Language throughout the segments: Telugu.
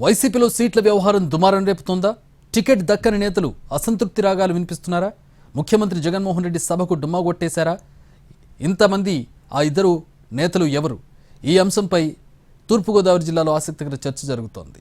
వైసీపీలో సీట్ల వ్యవహారం దుమారం రేపుతోందా? టికెట్ దక్కని నేతలు అసంతృప్తి రాగాలు వినిపిస్తున్నారా? ముఖ్యమంత్రి జగన్మోహన్ రెడ్డి సభకు డుమ్మా కొట్టేశారా? ఇంతమంది ఆ ఇద్దరు నేతలు ఎవరు? ఈ అంశంపై తూర్పుగోదావరి జిల్లాలో ఆసక్తికర చర్చ జరుగుతోంది.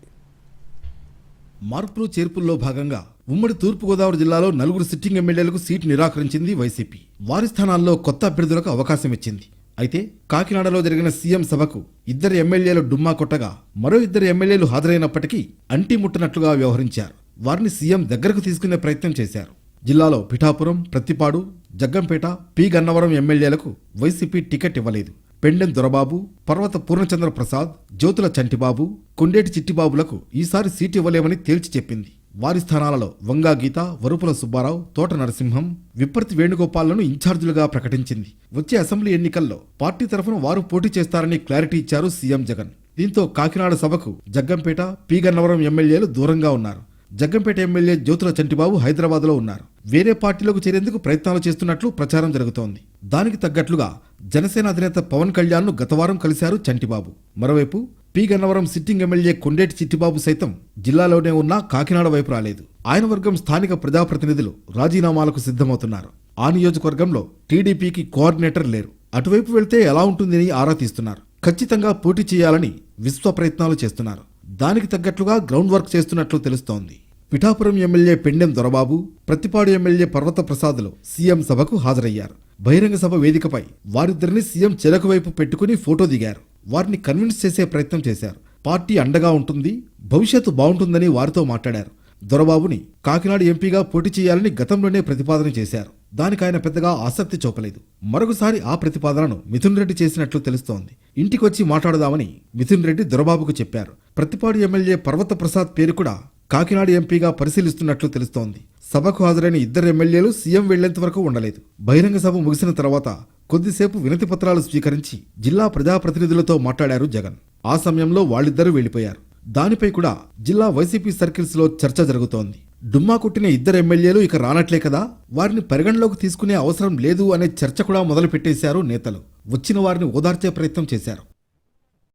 మార్పులు చేర్పుల్లో భాగంగా ఉమ్మడి తూర్పుగోదావరి జిల్లాలో నలుగురు సిట్టింగ్ ఎమ్మెల్యేలకు సీటు నిరాకరించింది వైసీపీ. వారి స్థానాల్లో కొత్త అభ్యర్థులకు అవకాశం ఇచ్చింది. అయితే కాకినాడలో జరిగిన సీఎం సభకు ఇద్దరు ఎమ్మెల్యేలు డుమ్మా కొట్టగా మరో ఇద్దరు ఎమ్మెల్యేలు హాజరైనప్పటికీ అంటి ముట్టనట్లుగా వ్యవహరించారు. వారిని సీఎం దగ్గరకు తీసుకునే ప్రయత్నం చేశారు. జిల్లాలో పిఠాపురం ప్రత్తిపాడు జగ్గంపేట పి. గన్నవరం ఎమ్మెల్యేలకు వైసీపీ టికెట్ ఇవ్వలేదు. పెండెం దొరబాబు పర్వత పూర్ణచంద్ర ప్రసాద్ జ్యోతుల చంటిబాబు కొండేటి చిట్టిబాబులకు ఈసారి సీటు ఇవ్వలేమని తేల్చి చెప్పింది. వారి స్థానాలలో వంగా గీత వరుపుల సుబ్బారావు తోట నరసింహం విప్పర్తి వేణుగోపాల్లను ఇన్ఛార్జీలుగా ప్రకటించింది. వచ్చే అసెంబ్లీ ఎన్నికల్లో పార్టీ తరఫున వారు పోటీ చేస్తారని క్లారిటీ ఇచ్చారు సీఎం జగన్. దీంతో కాకినాడ సభకు జగ్గంపేట పీగన్నవరం ఎమ్మెల్యేలు దూరంగా ఉన్నారు. జగ్గంపేట ఎమ్మెల్యే జ్యోతుల చంటిబాబు హైదరాబాద్లో ఉన్నారు. వేరే పార్టీలోకి చేరేందుకు ప్రయత్నాలు చేస్తున్నట్లు ప్రచారం జరుగుతోంది. దానికి తగ్గట్లుగా జనసేన అధినేత పవన్ కళ్యాణ్ను గతవారం కలిశారు చంటిబాబు. మరోవైపు P. Gannavaram sitting MLA Kondeti Chittibabu సైతం జిల్లాలోనే ఉన్న కాకినాడ వైపు రాలేదు. ఆయన వర్గం స్థానిక ప్రజాప్రతినిధులు రాజీనామాలకు సిద్ధమవుతున్నారు. ఆ నియోజకవర్గంలో టీడీపీకి కోఆర్డినేటర్ లేరు. అటువైపు వెళ్తే ఎలా ఉంటుందని ఆరా తీస్తున్నారు. ఖచ్చితంగా పోటీ చేయాలని విశ్వ ప్రయత్నాలు చేస్తున్నారు. దానికి తగ్గట్లుగా గ్రౌండ్ వర్క్ చేస్తున్నట్లు తెలుస్తోంది. పిఠాపురం ఎమ్మెల్యే పెండెం దొరబాబు ప్రతిపాడు ఎమ్మెల్యే పర్వత ప్రసాద్లు సీఎం సభకు హాజరయ్యారు. బహిరంగ సభ వేదికపై వారిద్దరిని సీఎం చెలకు వైపు పెట్టుకుని ఫోటో దిగారు. వారిని కన్విన్స్ చేసే ప్రయత్నం చేశారు. పార్టీ అండగా ఉంటుంది భవిష్యత్తు బాగుంటుందని వారితో మాట్లాడారు. దొరబాబుని కాకినాడ ఎంపీగా పోటీ చేయాలని గతంలోనే ప్రతిపాదన చేశారు. దానికి ఆయన పెద్దగా ఆసక్తి చూపలేదు. మరొకసారి ఆ ప్రతిపాదనను మిథున్ రెడ్డి చేసినట్లు తెలుస్తోంది. ఇంటికొచ్చి మాట్లాడదామని మిథున్ రెడ్డి దొరబాబుకు చెప్పారు. ప్రతిపాడు ఎమ్మెల్యే పర్వత ప్రసాద్ పేరు కూడా కాకినాడ ఎంపీగా పరిశీలిస్తున్నట్లు తెలుస్తోంది. సభకు హాజరైన ఇద్దరు ఎమ్మెల్యేలు సీఎం వెళ్ళేంత వరకు ఉండలేదు. బహిరంగ సభ ముగిసిన తర్వాత కొద్దిసేపు వినతి పత్రాలు స్వీకరించి జిల్లా ప్రజాప్రతినిధులతో మాట్లాడారు జగన్. ఆ సమయంలో వాళ్ళిద్దరూ వెళ్ళిపోయారు దానిపై కూడా జిల్లా వైసీపీ సర్కిల్స్లో చర్చ జరుగుతోంది. డుమ్మా కొట్టిన ఇద్దరు ఎమ్మెల్యేలు ఇక రానట్లే కదా? వారిని పరిగణలోకి తీసుకునే అవసరం లేదు అనే చర్చ కూడా మొదలుపెట్టేశారు నేతలు. వచ్చిన వారిని ఓదార్చే ప్రయత్నం చేశారు.